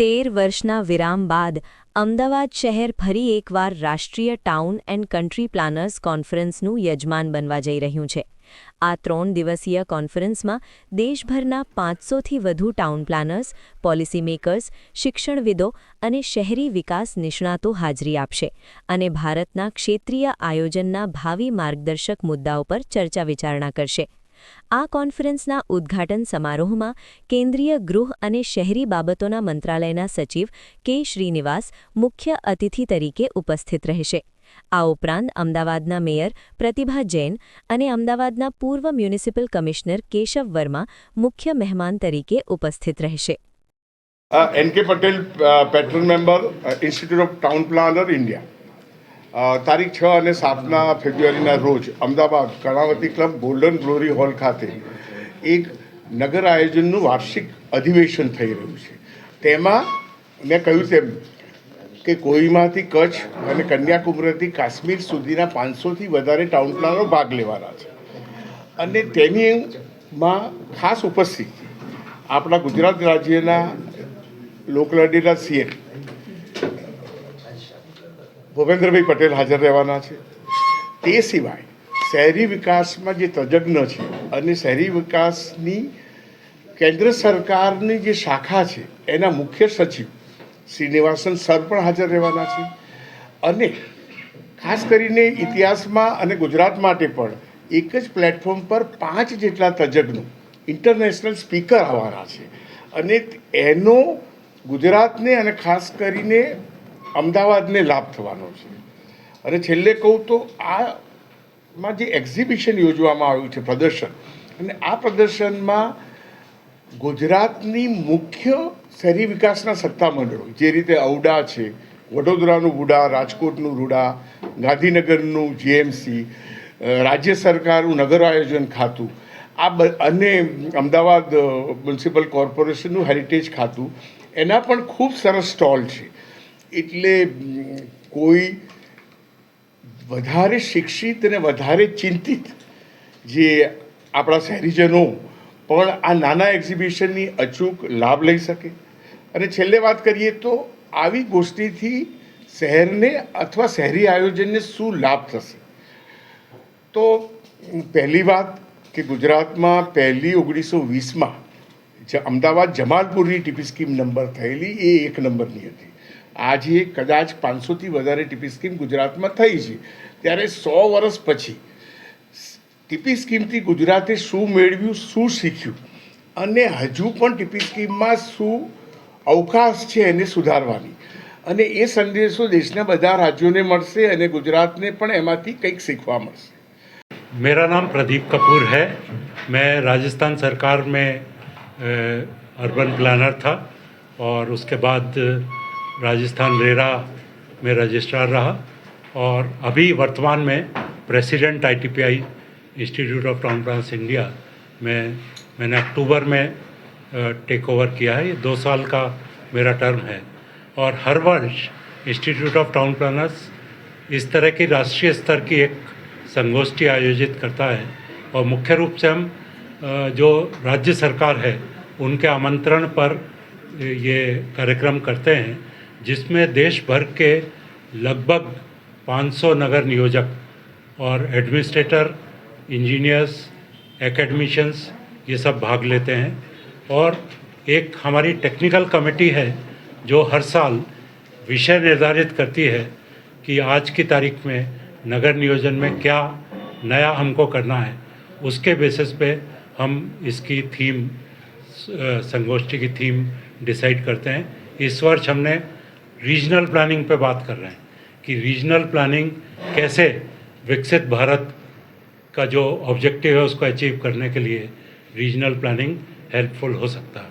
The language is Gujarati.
તેર વર્ષના વિરામ બાદ અમદાવાદ શહેર ફરી એકવાર રાષ્ટ્રીય ટાઉન એન્ડ કન્ટ્રી પ્લાનર્સ કોન્ફરન્સનું યજમાન બનવા જઈ રહ્યું છે. આ ત્રણ દિવસીય કોન્ફરન્સમાં દેશભરના પાંચસોથી વધુ ટાઉન પ્લાનર્સ પોલિસી મેકર્સ શિક્ષણવિદો અને શહેરી વિકાસ નિષ્ણાતો હાજરી આપશે અને ભારતના ક્ષેત્રીય આયોજનના ભાવિ માર્ગદર્શક મુદ્દાઓ પર ચર્ચા વિચારણા કરશે. આ કોન્ફરન્સના ઉદ્ઘાટન સમારોહમાં કેન્દ્રીય ગૃહ અને શહેરી બાબતોના મંત્રાલયના સચિવ કે શ્રીનિવાસ મુખ્ય અતિથિ તરીકે ઉપસ્થિત રહેશે. આ ઉપરાંત અમદાવાદના મેયર પ્રતિભા જૈન અને અમદાવાદના પૂર્વ મ્યુનિસિપલ કમિશનર કેશવ વર્મા મુખ્ય મહેમાન તરીકે ઉપસ્થિત રહેશે. N K Patel petrol member institute of town planner India. તારીખ છ અને સાતના ફેબ્રુઆરીના રોજ Ahmedabad Karnavati club golden glory hall ખાતે એક નગર આયોજનનું વાર્ષિક અધિવેશન થઈ રહ્યું છે. તેમાં મેં કહ્યું તેમ કે કોઈમાંથી કચ્છ અને કન્યાકુમારીથી કાશ્મીર સુધીના પાંચસોથી વધારે ટાઉન પ્લાનો ભાગ લેવાના છે. અને તેનીમાં ખાસ ઉપસ્થિત આપણા ગુજરાત રાજ્યના લોકલાડીના સીએમ ભૂપેન્દ્રભાઈ પટેલ હાજર રહેવાના છે. તે સિવાય શહેરી વિકાસમાં જે તજજ્ઞ છે અને શહેરી વિકાસની કેન્દ્ર સરકારની જે શાખા છે, એના મુખ્ય સચિવ શ્રીનિવાસન સર પણ હાજર રહેવાના છે. અને ખાસ કરીને ઇતિહાસમાં અને ગુજરાત માટે પણ એક જ પ્લેટફોર્મ પર પાંચ જેટલા તજજ્ઞો ઇન્ટરનેશનલ સ્પીકર આવવાના છે. અને એનો ગુજરાતને અને ખાસ કરીને અમદાવાદને લાભ થવાનો છે. અને છેલ્લે કહું તો આમાં જે એક્ઝિબિશન યોજવામાં આવ્યું છે, પ્રદર્શન, અને આ પ્રદર્શનમાં ગુજરાતની મુખ્ય શહેરી વિકાસના સત્તામંડળો, જે રીતે ઔડા છે, વડોદરાનું વુડા રાજકોટનું રૂડા, ગાંધીનગરનું જીએમસી રાજ્ય સરકારનું નગર આયોજન ખાતું, આ અને અમદાવાદ મ્યુનિસિપલ કોર્પોરેશનનું હેરિટેજ ખાતું, એના પણ ખૂબ સરસ સ્ટોલ છે. એટલે, કોઈ વધારે શિક્ષિત અને વધારે ચિંતિત જે આપણા શહેરીજનો, પણ આ નાના એક્ઝિબિશનની અચૂક લાભ લઈ શકે. અને છેલ્લે વાત કરીએ તો આવી ગોષ્ઠીથી શહેરને અથવા શહેરી આયોજનને શું લાભ થશે? તો પહેલી વાત કે ગુજરાતમાં પહેલી ઓગણીસો વીસમાં અમદાવાદ જમાલપુરની ટીપી સ્કીમ નંબર થયેલી એ એક નંબરની હતી. આજે કદાચ પાંચસોથી વધારે ટીપી સ્કીમ ગુજરાતમાં થઈ છે ત્યારે સો વર્ષ પછી ટીપી સ્કીમથી ગુજરાતે શું મેળવ્યું શું શીખ્યું અને હજુ પણ ટીપી સ્કીમમાં શું અવકાશ છે એને સુધારવાની અને એ સંદેશો દેશના બધા રાજ્યોને મળશે અને ગુજરાતને પણ એમાંથી કંઈક શીખવા મળશે मेरा नाम प्रदीप कपूर है मैं राजस्थान सरकार में अर्बन प्लानर था और उसके बाद राजस्थान रेरा में रजिस्ट्रार रहा और अभी वर्तमान में president ITPI institute of town plans India में मैंने अक्टूबर में टेक ओवर किया है। ये दो साल का मेरा टर्म है। और हर वर्ष इंस्टीट्यूट ऑफ़ टाउन प्लानर्स इस तरह की राष्ट्रीय स्तर की एक संगोष्ठी आयोजित करता है और मुख्य रूप से हम जो राज्य सरकार है, उनके आमंत्रण पर ये कार्यक्रम करते हैं। जिसमें देश भर के लगभग 500 नगर नियोजक और एडमिनिस्ट्रेटर, इंजीनियर्स एकेडमिशंस ये सब भाग लेते हैं। और एक हमारी टेक्निकल कमेटी है जो हर साल विषय निर्धारित करती है कि आज की तारीख में नगर नियोजन में क्या नया हमको करना है। उसके बेसिस पे हम इसकी थीम संगोष्ठी की थीम डिसाइड करते हैं। इस वर्ष हमने रीजनल प्लानिंग पे बात कर रहे हैं कि रीजनल प्लानिंग कैसे विकसित भारत का जो ऑब्जेक्टिव है उसको अचीव करने के लिए रीजनल प्लानिंग हेल्पफुल हो सकता है।